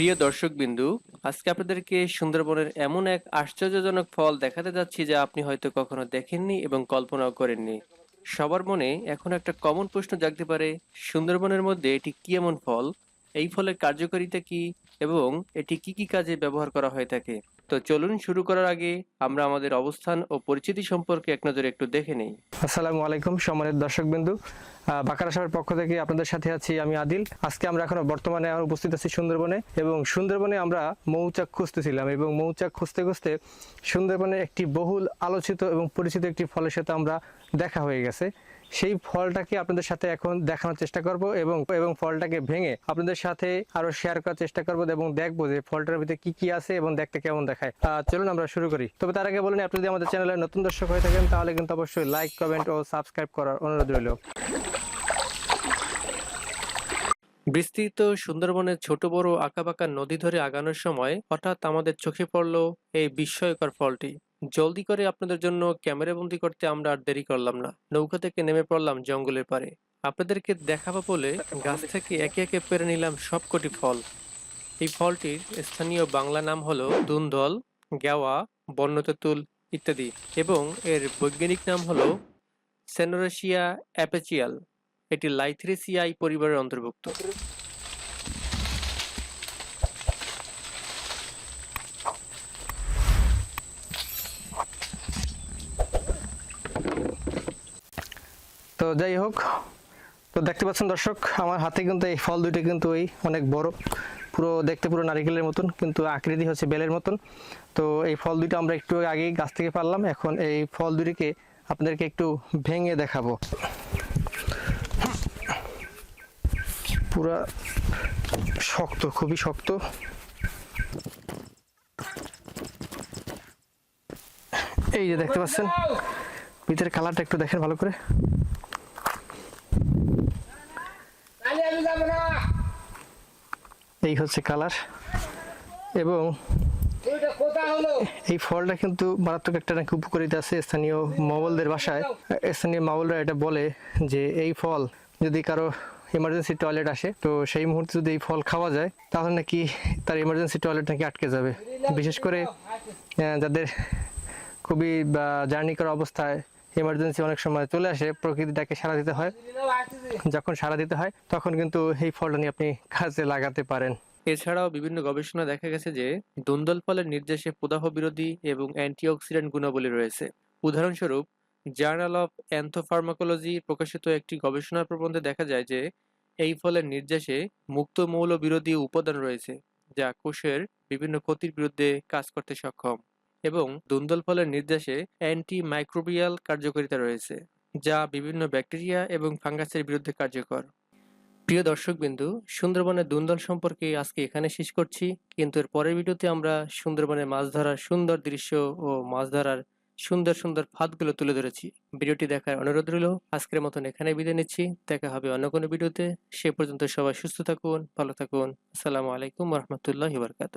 প্রিয় দর্শক বিন্দু আজকে আপনাদেরকে সুন্দরবনের এমন এক আশ্চর্যজনক ফল দেখাতে যাচ্ছি যা আপনি হয়তো কখনো দেখেননি এবং কল্পনাও করেননি। সবার মনে এখন একটা কমন প্রশ্ন জাগতে পারে, সুন্দরবনের মধ্যে এটি কি এমন ফল? এই ফলের কার্যকারিতা কি? এবং এটি কি কি কাজে ব্যবহার করা হয়ে থাকে? তো চলুন শুরু করার আগে আমরা আমাদের অবস্থান ও পরিচিতি সম্পর্কে এক নজরে একটু দেখে নেই। আসসালামু আলাইকুম সম্মানিত দর্শকবিন্দু। আহ, বাঁকারা শহরের পক্ষ থেকে আপনাদের সাথে আছি আমি আদিল। আজকে আমরা এখন বর্তমানে উপস্থিত আছি সুন্দরবনে এবং সুন্দরবনে আমরা মৌচাক খুঁজতেছিলাম এবং মৌচাক খুঁজতে খুঁজতে সুন্দরবনে একটি বহুল আলোচিত এবং পরিচিত একটি ফলের সাথে আমরা দেখা হয়ে গেছে। সেই ফলটাকে আপনাদের সাথে এখন দেখানোর চেষ্টা করব এবং এবং ফলটাকে ভেঙে আপনাদের সাথে আরও শেয়ার করার চেষ্টা করব এবং দেখব যে ফলটার ভিতরে কি কি আছে এবং দেখতে কেমন দেখায়। চলুন আমরা শুরু করি। তবে তার আগে বলেন, আপনি যদি আমাদের চ্যানেলে নতুন দর্শক হয়ে থাকেন, তাহলে কিন্তু অবশ্যই লাইক কমেন্ট ও সাবস্ক্রাইব করার অনুরোধ রইল। বিস্তৃত সুন্দরবনের ছোট বড় আঁকাবাঁকা নদী ধরে আগানোর সময় হঠাৎ আমাদের চোখে পড়ল এই বিস্ময়কর ফলটি। জলদি করে আপনাদের জন্য ক্যামেরাবন্দি করতে আমরা আর দেরি করলাম না। নৌকা থেকে নেমে পড়লাম জঙ্গলের পারে আপনাদেরকে দেখাবো বলে গাছ থেকে একে একে পেরে নিলাম সবকটি ফল। এই ফলটির স্থানীয় বাংলা নাম হলো দুন্দল গেওয়া বন্যতেঁতুল ইত্যাদি এবং এর বৈজ্ঞানিক নাম হলো সেনোরেশিয়া অ্যাপেচিয়াল। এটি লাইথ্রেসিয়াই পরিবারের অন্তর্ভুক্ত। তো যাই হোক, তো দেখতে পাচ্ছেন দর্শক, আমার হাতে কিন্তু এই ফল দুইটা কিন্তু এই অনেক বড়, পুরো দেখতে পুরো নারিকেলের মতন, কিন্তু আকৃতি হচ্ছে বেলের মতন। তো এই ফল দুইটা আমরা একটু আগেই গাছ থেকে পারলাম, এখন এই ফল দুটিকে আপনাদেরকে একটু ভেঙে দেখাবো। পুরা শক্ত, খুবই শক্ত। এই যে দেখতে পাচ্ছেন ভিতরে কালারটা একটু দেখেন ভালো করে তাহলে আমি যাব না এই হচ্ছে কালার এবং এই ফলটা কিন্তু মারাত্মক একটা নাকি উপকারিতা আছে স্থানীয় মাওলদের বাসায়। স্থানীয় মাওলরা এটা বলে যে এই ফল যদি কারও ইমার্জেন্সি টয়লেট আসে তো সেই মুহূর্তে যদি এই ফল খাওয়া যায় তাহলে নাকি তার ইমার্জেন্সি টয়লেট নাকি আটকে যাবে। বিশেষ করে যাদের খুবই জার্নি করা অবস্থায় ইমার্জেন্সি অনেক সময় চলে আসে, প্রকৃতিটাকে সারা দিতে হয়। যখন সারা দিতে হয়, তখন কিন্তু এই ফলটা নিয়ে আপনি কাজে লাগাতে পারেন। এছাড়াও বিভিন্ন গবেষণা দেখা গেছে যে, দুন্দল ফলের নির্দেশে প্রদাহ বিরোধী এবং অ্যান্টিঅক্সিডেন্ট গুণাবলী রয়েছে। উদাহরণস্বরূপ, জার্নাল অফ অ্যান্থোফার্মাকোলজি প্রকাশিত একটি গবেষণা প্রবন্ধে দেখা যায় যে, এই ফলের নির্দেশে মুক্ত মৌল বিরোধী উপাদান রয়েছে, যা কোষের বিভিন্ন ক্ষতির বিরুদ্ধে কাজ করতে সক্ষম। এবং দুন্দল ফলের নির্দেশে অ্যান্টি মাইক্রোবিয়াল কার্যকারিতা রয়েছে, যা বিভিন্ন ব্যাকটেরিয়া এবং ফাঙ্গাসের বিরুদ্ধে কার্যকর। প্রিয় দর্শকবিন্দু, সুন্দরবনের দুন্দল সম্পর্কে আজকে এখানে শেষ করছি, কিন্তু এর পরের ভিডিওতে আমরা সুন্দরবনে মাছ ধরার সুন্দর দৃশ্য ও মাছ ধরার সুন্দর সুন্দর ফাঁদগুলো তুলে ধরেছি। ভিডিওটি দেখার অনুরোধ রইল, আজকের মতন এখানে বিদায় নিচ্ছি, দেখা হবে অন্য কোনো ভিডিওতে। সে পর্যন্ত সবাই সুস্থ থাকুন, ভালো থাকুন। আসসালামু আলাইকুম রহমতুল্লাহ বারকাত